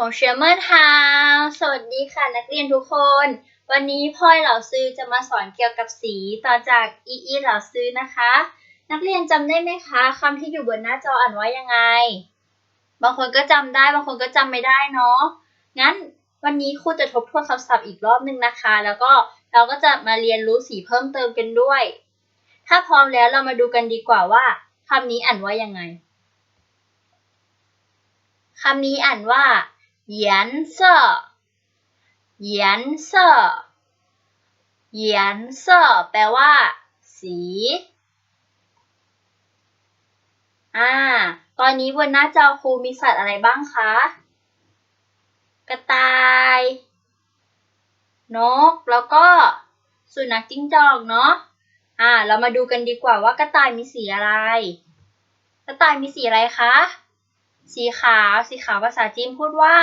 ผมเชอร์เมอร์ทาวสวัสดีค่ะนักเรียนทุกคน วันนี้พ่อยเหล่าซื้อจะมาสอนเกี่ยวกับสีต่อจากอีอีเหล่าซื้อนะคะ นักเรียนจำได้ไหมคะ คำที่อยู่บนหน้าจออ่านว่ายังไง บางคนก็จำได้บางคนก็จำไม่ได้เนาะ งั้นวันนี้ครูจะทบทวนคำศัพท์อีกรอบนึงนะคะ แล้วก็เราก็จะมาเรียนรู้สีเพิ่มเติมกันด้วย ถ้าพร้อมแล้วเรามาดูกันดีกว่าว่าคำนี้อ่านว่ายังไงคำนี้อ่านว่า 颜色颜色颜色แปลว่า สี อ่า ตอนนี้บนหน้าจอครูมีสัตว์อะไรบ้างคะ กระต่าย นก แล้วก็สุนัขจิ้งจอกเนาะ อ่า เรามาดูกันดีกว่าว่ากระต่ายมีสีอะไร กระต่ายมีสีอะไรคะ สีขาว สีขาวภาษาจีนพูดว่า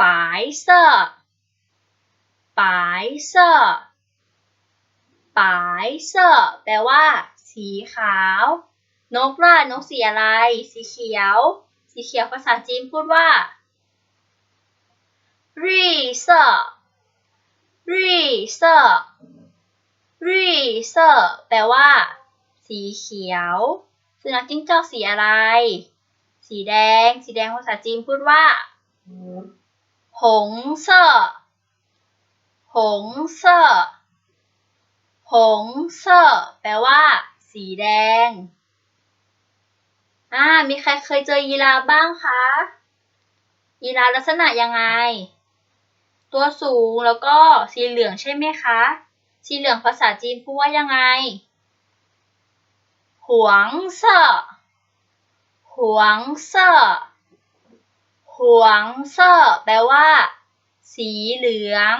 白色白色白色แปลว่า สีขาว นกล่ะนกสีอะไร สีเขียว สีเขียวภาษาจีนพูดว่า绿色绿色绿色แปลว่า สีเขียว สุนัขจิ้งจอกสีอะไร สีแดง สีแดงภาษาจีนพูดว่า หงเซ่อหงเซ่อหงเซ่อแปลว่า สีแดง อ่า มีใครเคยเจอยีราฟบ้างคะ ยีราฟลักษณะยังไง ตัวสูงแล้วก็สีเหลืองใช่ไหมคะ สีเหลืองภาษาจีนพูดว่ายังไง หวงเซ่อหวงเซ่อหวงเซ่อแปลว่า สีเหลือง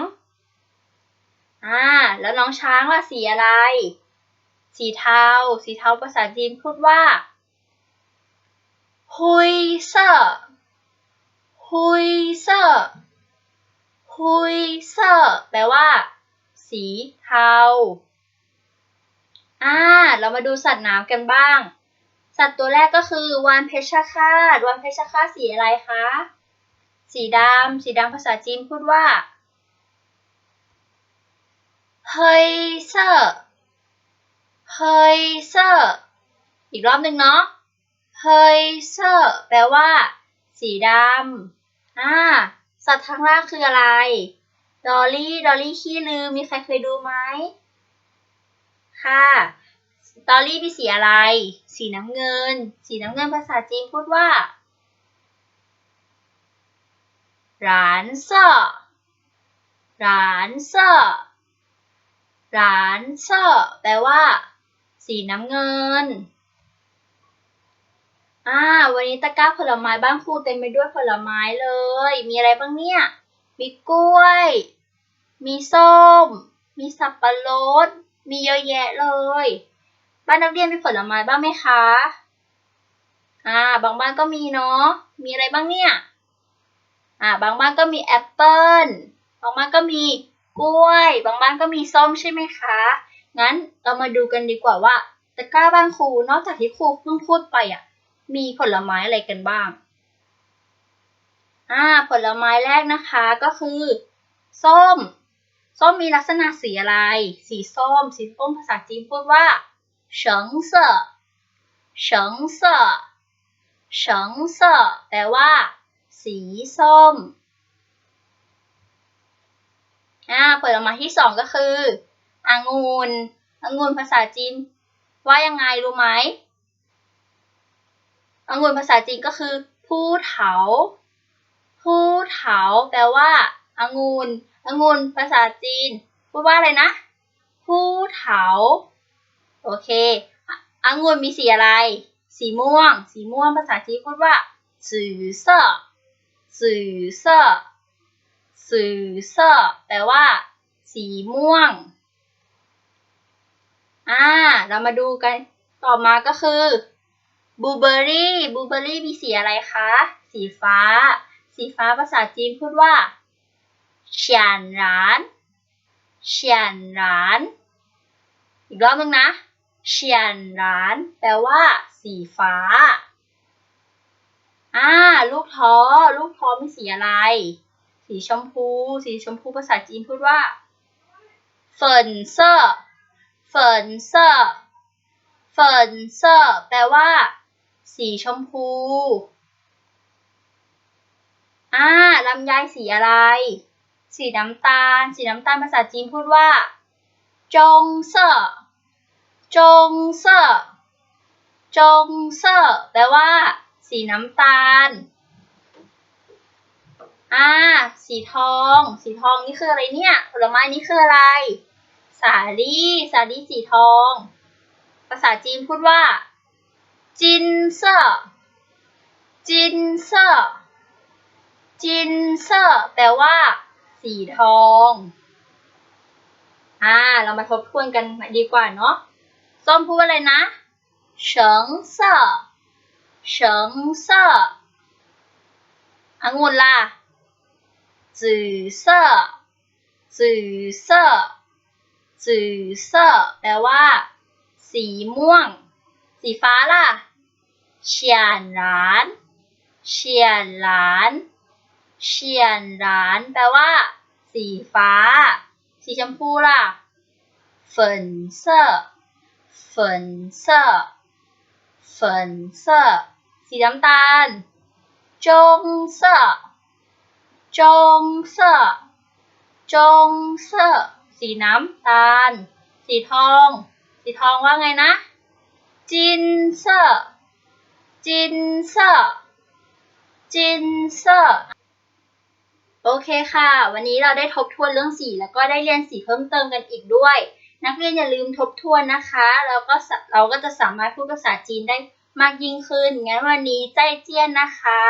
อ่า แล้วน้องช้างล่ะสีอะไร สีเทา สีเทาภาษาจีนพูดว่าฮุยเซ่อฮุยเซ่อฮุยเซ่อแปลว่า สีเทา อ่า เรามาดูสัตว์น้ำกันบ้าง สัตว์ตัวแรกก็คือวานเพชรฆาตวานเพชรฆาตสีอะไรคะ สีดำ สีดำภาษาจีนพูดว่าเฮยเซอร์เฮยเซอร์อีกรอบหนึ่งเนาะเฮยเซอร์แปลว่า สีดำอ่า สัตว์ทางล่างคืออะไร ดอลลี่ ดอลลี่ขี้ลืม มีใครเคยดูไหม ค่ะดอลลี่มีสีอะไร สีน้ำเงิน สีน้ำเงินภาษาจีนพูดว่าหลานเซ่อหลานเซ่อหลานเซอแปลว่า สีน้ำเงินอ่าวันนี้ตะกร้าผลไม้บ้านครูเต็มไปด้วยผลไม้เลย มีอะไรบ้างเนี่ย มีกล้วย มีส้ม มีสับปะรด มีเยอะแยะเลย บ้านนักเรียนมีผลไม้บ้างไหมคะ อ่า บางบ้านก็มีเนาะ มีอะไรบ้างเนี่ย อ่า บางบ้านก็มีแอปเปิ้ลบางบ้านก็มีกล้วย บางบ้านก็มีส้มใช่ไหมคะ งั้นเรามาดูกันดีกว่าว่าตะกร้าบ้านครูนอกจากที่ครูเพิ่งพูดไปอะ มีผลไม้อะไรกันบ้าง อ่า ผลไม้แรกนะคะก็คือ ส้ม ส้มมีลักษณะสีอะไร สีส้ม สีส้มภาษาจีนพูดว่าเฉิงเซ่อเฉิงเซ่อเฉิงเซ่อแปลว่า สีส้ม อ่าผลไม้ที่สองก็คือองุ่นองุ่นภาษาจีน ว่ายังไงรู้ไหมองุ่นภาษาจีนก็คือผู้เถาผู้เถาแปลว่าองุ่น องุ่นภาษาจีน พูดว่าอะไรนะ ผู้เถา โอเคองุ่นมีสีอะไร สีม่วง สีม่วงภาษาจีนพูดว่าจือเซอจือเซอจือเซอแปลว่า สีม่วง อ่า เรามาดูกัน ต่อมาก็คือบูเบอรี่บูเบอรี่มีสีอะไรคะ สีฟ้า สีฟ้าภาษาจีนพูดว่า 显然นร้นฉันร้าน อีกรอบนึงนะฉันร้าแปลว่า สีฟ้า อ่า ลูกท้อ ลูกท้อมีสีอะไร สีชมพู สีชมพูภาษาจีนพูดว่าเฟินเซอร์เฟินเซอร์เฟินเซอร์แปลว่า สีชมพู อ่าลำไยสีอะไร สีน้ำตาล สีน้ำตาลภาษาจีนพูดว่าจงเซอจงเซอจงเซอแปลว่า สีน้ำตาล อ่า สีทอง สีทองนี่คืออะไรเนี่ย ผลไม้นี่คืออะไร สาลี่ สาลี่สีทอง ภาษาจีนพูดว่า จินเซอจินเซอจินเซอแปลว่า สีทอง อ่า เรามาทบทวนกันดีกว่าเนาะ ส้มพูดว่าอะไรนะเฉิงเซ่อเฉิงเซอองุ่นล่ะจื่อเซ่อจื่อเซ่อจื่อเซ่อแปลว่า สีม่วง สีฟ้าล่ะเฉียนหลานเฉียนหลาน เฉียนหลานแปลว่า สีฟ้า สีชมพูล่ะ粉色粉色粉色สีน้ำตาลจงเซอจงเซอจงเซอสีน้ำตาล สีทอง สีทองว่าไงนะ จินเซอจินเซอจินเซอ โอเคค่ะ วันนี้เราได้ทบทวนเรื่องสีแล้วก็ได้เรียนสีเพิ่มเติมกันอีกด้วย นักเรียนอย่าลืมทบทวนนะคะแล้วก็เราก็จะสามารถพูดภาษาจีนได้มากยิ่งขึ้นงั้นวันนี้ใจเจียนนะคะ